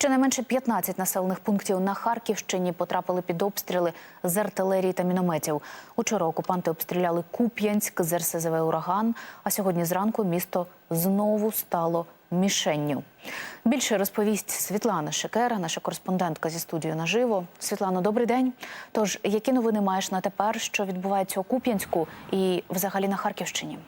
Щонайменше 15 населених пунктів на Харківщині потрапили під обстріли з артилерії та мінометів. Учора окупанти обстріляли Куп'янськ з РСЗВ «Ураган», а сьогодні зранку місто знову стало мішенню. Більше розповість Світлана Шекера, наша кореспондентка зі студією наживо. Світлано, добрий день. Тож, які новини маєш на тепер, що відбувається у Куп'янську і взагалі на Харківщині?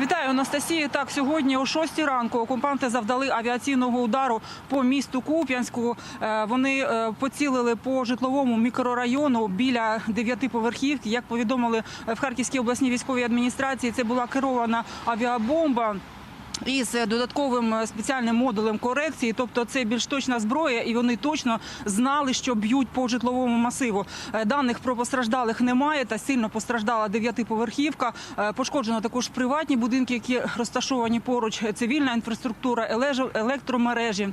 Вітаю, Анастасія. Так, сьогодні о 6 ранку окупанти завдали авіаційного удару по місту Куп'янську. Е, Вони е, поцілили по житловому мікрорайону біля дев'ятиповерхівки. Як повідомили в Харківській обласній військовій адміністрації, це була керована авіабомба. Із додатковим е, спеціальним модулем корекції, тобто це більш точна зброя, і вони точно знали, що б'ють по житловому масиву. Е, Даних про постраждалих немає, та сильно постраждала дев'ятиповерхівка. Е, Пошкоджено також приватні будинки, які розташовані поруч, цивільна інфраструктура, електромережі.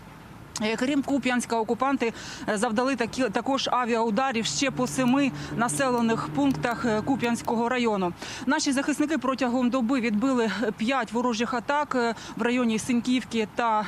Е, Крім Куп'янська, окупанти е, завдали такі також авіаударів ще по семи населених пунктах е, Куп'янського району. Наші захисники протягом доби відбили п'ять ворожих атак в районі Синьківки та.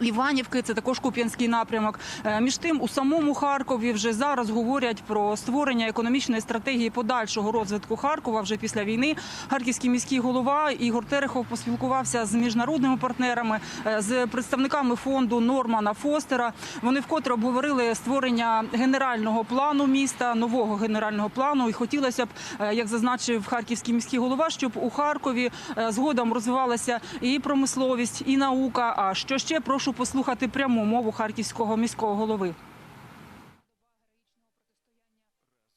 Іванівки, це також Куп'янський напрямок. Е, Між тим, у самому Харкові вже зараз говорять про створення економічної стратегії подальшого розвитку Харкова вже після війни. Харківський міський голова Ігор Терехов поспілкувався з міжнародними партнерами, е, з представниками фонду Нормана Фостера. Вони вкотре обговорили створення генерального плану міста, нового генерального плану. І хотілося б, е, як зазначив харківський міський голова, щоб у Харкові згодом розвивалася і промисловість, і наука. А що ще прошу послухати пряму мову харківського міського голови.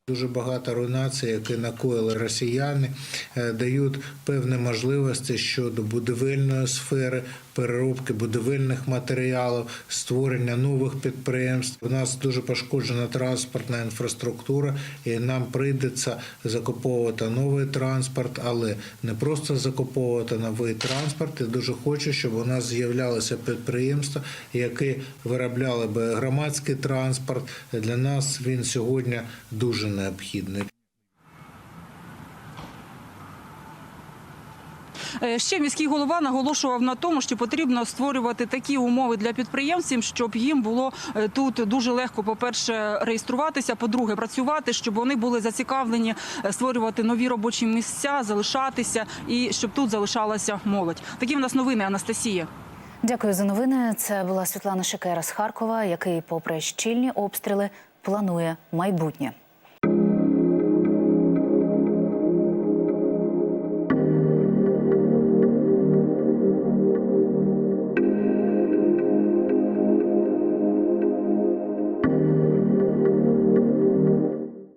Дуже багато руйнацій, які накоїли росіяни, е, дають певні можливості щодо будівельної сфери, переробки будівельних матеріалів, створення нових підприємств. У нас дуже пошкоджена транспортна інфраструктура, і нам прийдеться закуповувати новий транспорт, але не просто закуповувати новий транспорт. Я дуже хочу, щоб у нас з'являлися підприємства, які виробляли би громадський транспорт. Для нас він сьогодні дуже необхідний. Е, Ще міський голова наголошував на тому, що потрібно створювати такі умови для підприємців, щоб їм було е, тут дуже легко, по-перше, реєструватися, по-друге, працювати, щоб вони були зацікавлені е, створювати нові робочі місця, залишатися і щоб тут залишалася молодь. Такі в нас новини, Анастасія. Дякую за новини. Це була Світлана Шекера з Харкова, який, попри щільні обстріли, планує майбутнє.